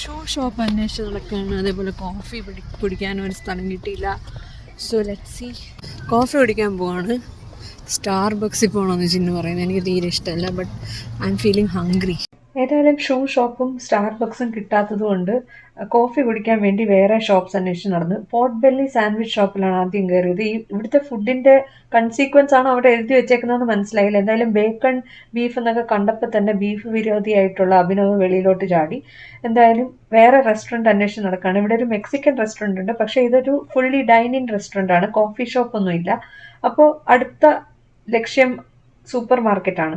Shoe shop അന്വേഷിച്ച് നടക്കുകയാണ് അതേപോലെ കോഫി പിടി കുടിക്കാനും ഒരു സ്ഥലം കിട്ടിയില്ല. സോ ലെറ്റ് സി കോഫി കുടിക്കാൻ പോവാണ്. സ്റ്റാർ ബക്സിൽ പോകണമെന്ന് ചിന്നു പറയുന്നത് എനിക്ക് തീരെ ഇഷ്ടമല്ല but I am feeling hungry ഏതായാലും ഷൂ ഷോപ്പും സ്റ്റാർ ബക്സും കിട്ടാത്തത് കൊണ്ട് കോഫി കുടിക്കാൻ വേണ്ടി വേറെ ഷോപ്സ് അന്വേഷിച്ച് നടന്നു. പോട്ട് ബെല്ലി സാൻഡ്വിച്ച് ഷോപ്പിലാണ് ആദ്യം കയറിയത് ഈ ഇവിടുത്തെ ഫുഡിന്റെ കൺസീക്വൻസ് ആണ് അവിടെ എഴുതി വെച്ചേക്കുന്നതെന്ന് മനസ്സിലായില്ല. എന്തായാലും ബേക്കൺ ബീഫ് എന്നൊക്കെ കണ്ടപ്പോൾ തന്നെ ബീഫ് വിരോധിയായിട്ടുള്ള അഭിനവ് വെളിയിലോട്ട് ചാടി. എന്തായാലും വേറെ റെസ്റ്റോറന്റ് അന്വേഷിച്ച് നടക്കുകയാണ് ഇവിടെ ഒരു മെക്സിക്കൻ റെസ്റ്റോറന്റ് ഉണ്ട്. പക്ഷേ ഇതൊരു ഫുള്ളി ഡൈനിങ് റെസ്റ്റോറന്റ് ആണ്. കോഫി ഷോപ്പൊന്നും ഇല്ല അപ്പോൾ അടുത്ത ലക്ഷ്യം സൂപ്പർ മാർക്കറ്റാണ്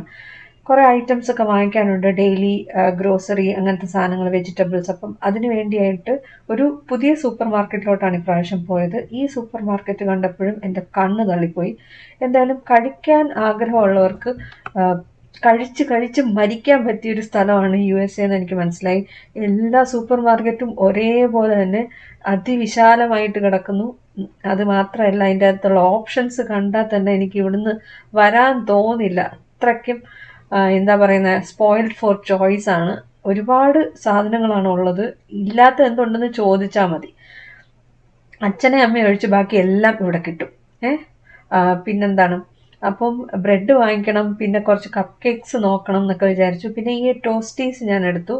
കുറേ ഐറ്റംസ് ഒക്കെ വാങ്ങിക്കാനുണ്ട്. ഡെയിലി ഗ്രോസറി അങ്ങനത്തെ സാധനങ്ങൾ വെജിറ്റബിൾസ് അപ്പം അതിന് വേണ്ടിയായിട്ട് ഒരു പുതിയ സൂപ്പർ മാർക്കറ്റിലോട്ടാണ് ഇപ്രാവശ്യം പോയത്. ഈ സൂപ്പർ മാർക്കറ്റ് കണ്ടപ്പോഴും എന്റെ കണ്ണ് തള്ളിപ്പോയി. എന്തായാലും കഴിക്കാൻ ആഗ്രഹമുള്ളവർക്ക് കഴിച്ച് കഴിച്ച് മരിക്കാൻ പറ്റിയൊരു സ്ഥലമാണ് യു എസ് എന്ന് എനിക്ക് മനസ്സിലായി. എല്ലാ സൂപ്പർ മാർക്കറ്റും ഒരേപോലെ തന്നെ അതിവിശാലമായിട്ട് കിടക്കുന്നു. അത് മാത്രമല്ല അതിന്റെ അകത്തുള്ള ഓപ്ഷൻസ് കണ്ടാൽ തന്നെ എനിക്ക് ഇവിടുന്ന് വരാൻ തോന്നില്ല. അത്രയ്ക്കും എന്താ പറയുന്നത് സ്പോയിൽഡ് ഫോർ ചോയ്സ് ആണ്. ഒരുപാട് സാധനങ്ങളാണ് ഉള്ളത്. ഇല്ലാത്ത എന്തുണ്ടെന്ന് ചോദിച്ചാൽ മതി. അച്ഛനെ അമ്മയും ഒഴിച്ച് ബാക്കി എല്ലാം ഇവിടെ കിട്ടും. ഏ? പിന്നെന്താണ്? അപ്പം ബ്രെഡ് വാങ്ങിക്കണം പിന്നെ കുറച്ച് കപ്പ് കേക്ക്സ് നോക്കണം എന്നൊക്കെ വിചാരിച്ചു. പിന്നെ ഈ ടോസ്റ്റീസ് ഞാൻ എടുത്തു.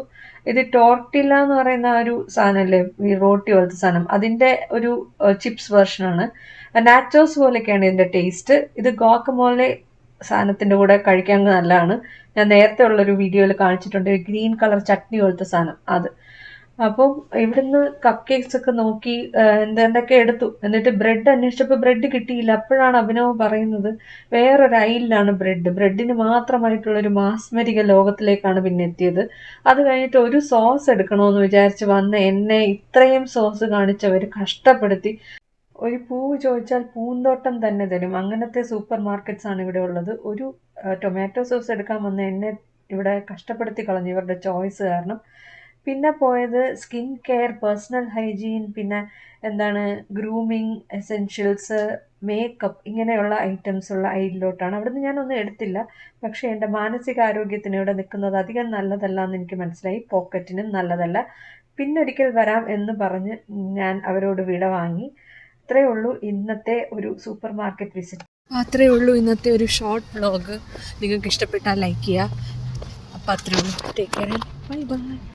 ഇത് ടോർട്ടില്ല എന്ന് പറയുന്ന ഒരു സാധനമല്ലേ ഈ റോട്ടി പോലത്തെ സാധനം. അതിന്റെ ഒരു ചിപ്സ് വെർഷനാണ് നാച്ചോസ് പോലെയൊക്കെയാണ് ഇതിന്റെ ടേസ്റ്റ് ഇത് ഗോക്കമോലെ സാധനത്തിന്റെ കൂടെ കഴിക്കാൻ നല്ലതാണ്. ഞാൻ നേരത്തെ ഉള്ളൊരു വീഡിയോയിൽ കാണിച്ചിട്ടുണ്ട് ഒരു ഗ്രീൻ കളർ ചട്നി പോലത്തെ സാധനം അത്. അപ്പം ഇവിടുന്ന് കപ്പ് കേക്ക്സ് ഒക്കെ നോക്കി എന്തെന്തൊക്കെ എടുത്തു. എന്നിട്ട് ബ്രെഡ് അന്വേഷിച്ചപ്പോൾ ബ്രെഡ് കിട്ടിയില്ല. അപ്പോഴാണ് അഭിനവ് പറയുന്നത് വേറൊരു അയിലാണ് ബ്രെഡ് ബ്രെഡിന് മാത്രമായിട്ടുള്ള ഒരു മാസ്മരിക ലോകത്തിലേക്കാണ് പിന്നെ എത്തിയത്. അത് കഴിഞ്ഞിട്ട് ഒരു സോസ് എടുക്കണമെന്ന് വിചാരിച്ച് വന്ന എന്നെ ഇത്രയും സോസ് കാണിച്ചവർ കഷ്ടപ്പെടുത്തി. ഒരു പൂവ് ചോദിച്ചാൽ പൂന്തോട്ടം തന്നെ തരും. അങ്ങനത്തെ സൂപ്പർ ആണ് ഇവിടെ ഉള്ളത്. ഒരു ടൊമാറ്റോ സോസ് എടുക്കാൻ വന്ന എന്നെ ഇവിടെ കഷ്ടപ്പെടുത്തി കളഞ്ഞു. ഇവരുടെ ചോയ്സ് കാരണം. പിന്നെ പോയത് സ്കിൻ കെയർ പേഴ്സണൽ ഹൈജീൻ പിന്നെ എന്താണ് ഗ്രൂമിങ് എസെൻഷ്യൽസ് മേക്കപ്പ് ഇങ്ങനെയുള്ള ഐറ്റംസ് ഉള്ള ഐഡിലോട്ടാണ് അവിടുന്ന് ഞാനൊന്നും എടുത്തില്ല. പക്ഷേ എന്റെ മാനസികാരോഗ്യത്തിന് ഇവിടെ നിൽക്കുന്നത് അധികം നല്ലതല്ല എന്ന് എനിക്ക് മനസ്സിലായി. പോക്കറ്റിനും നല്ലതല്ല. പിന്നൊരിക്കൽ വരാം എന്ന് പറഞ്ഞ് ഞാൻ അവരോട് വിട വാങ്ങി അത്രയേ ഉള്ളൂ ഇന്നത്തെ ഒരു സൂപ്പർ മാർക്കറ്റ് വിസിറ്റ്. അത്രയേ ഉള്ളൂ ഇന്നത്തെ ഒരു ഷോർട്ട് വ്ളോഗ് നിങ്ങൾക്ക് ഇഷ്ടപ്പെട്ടാൽ ലൈക്ക് ചെയ്യുക. അപ്പോൾ അത്രയേ ഉള്ളൂ. Take care bye bye